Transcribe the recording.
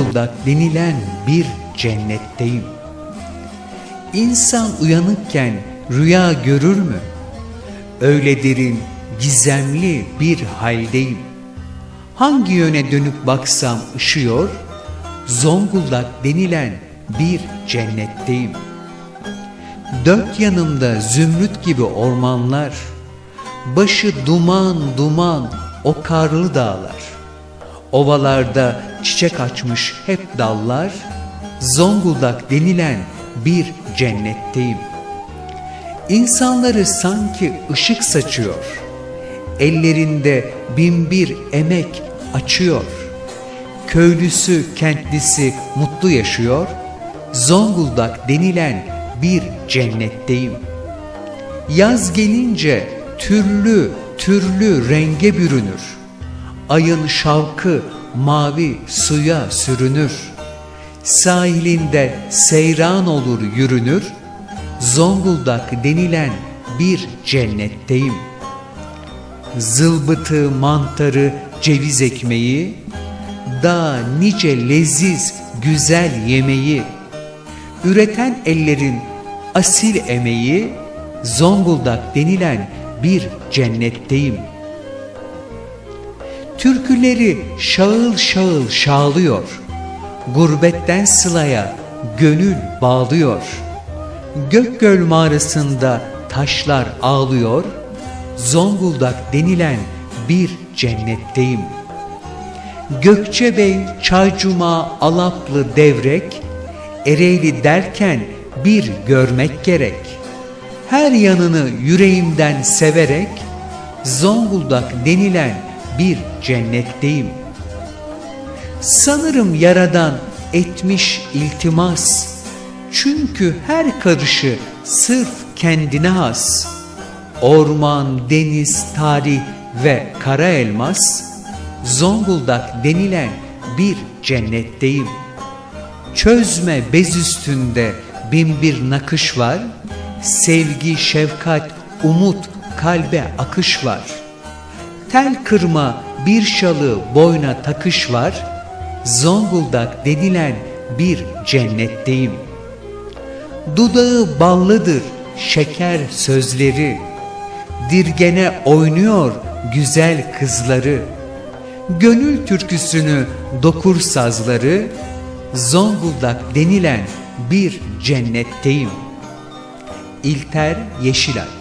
Zonguldak denilen bir cennetteyim. İnsan uyanıkken rüya görür mü? Öyle derin, gizemli bir haldeyim. Hangi yöne dönüp baksam ışıyor, Zonguldak denilen bir cennetteyim. Dört yanımda zümrüt gibi ormanlar, başı duman duman o karlı dağlar. Ovalarda çiçek açmış hep dallar, Zonguldak denilen bir cennetteyim. İnsanları sanki ışık saçıyor. Ellerinde binbir emek açıyor. Köylüsü, kentlisi mutlu yaşıyor. Zonguldak denilen bir cennetteyim. Yaz gelince türlü türlü renge bürünür. Ayın şavkı mavi suya sürünür. Sahilinde seyran olur yürünür. Zonguldak denilen bir cennetteyim. Zılbıtı, mantarı, ceviz ekmeği, daha nice leziz, güzel yemeği, üreten ellerin asil emeği, Zonguldak denilen bir cennetteyim. Türküleri şağıl şağıl şağlıyor, gurbetten sılaya gönül bağlıyor. Gökgöl mağarasında taşlar ağlıyor, Zonguldak denilen bir cennetteyim. Gökçebey, Çaycuma, Alaplı, Devrek, Ereğli derken bir görmek gerek. Her yanını yüreğimden severek, Zonguldak denilen bir cennetteyim. Sanırım yaradan etmiş iltimas, çünkü her karışı sırf kendine has. Orman, deniz, tarih ve kara elmas, Zonguldak denilen bir cennetteyim. Çözme bez üstünde binbir nakış var, sevgi, şefkat, umut, kalbe akış var. Tel kırma bir şalı boyna takış var, Zonguldak denilen bir cennetteyim. Dudağı ballıdır şeker sözleri, dirgene oynuyor güzel kızları. Gönül türküsünü dokur sazları, Zonguldak denilen bir cennetteyim. İlter Yeşilay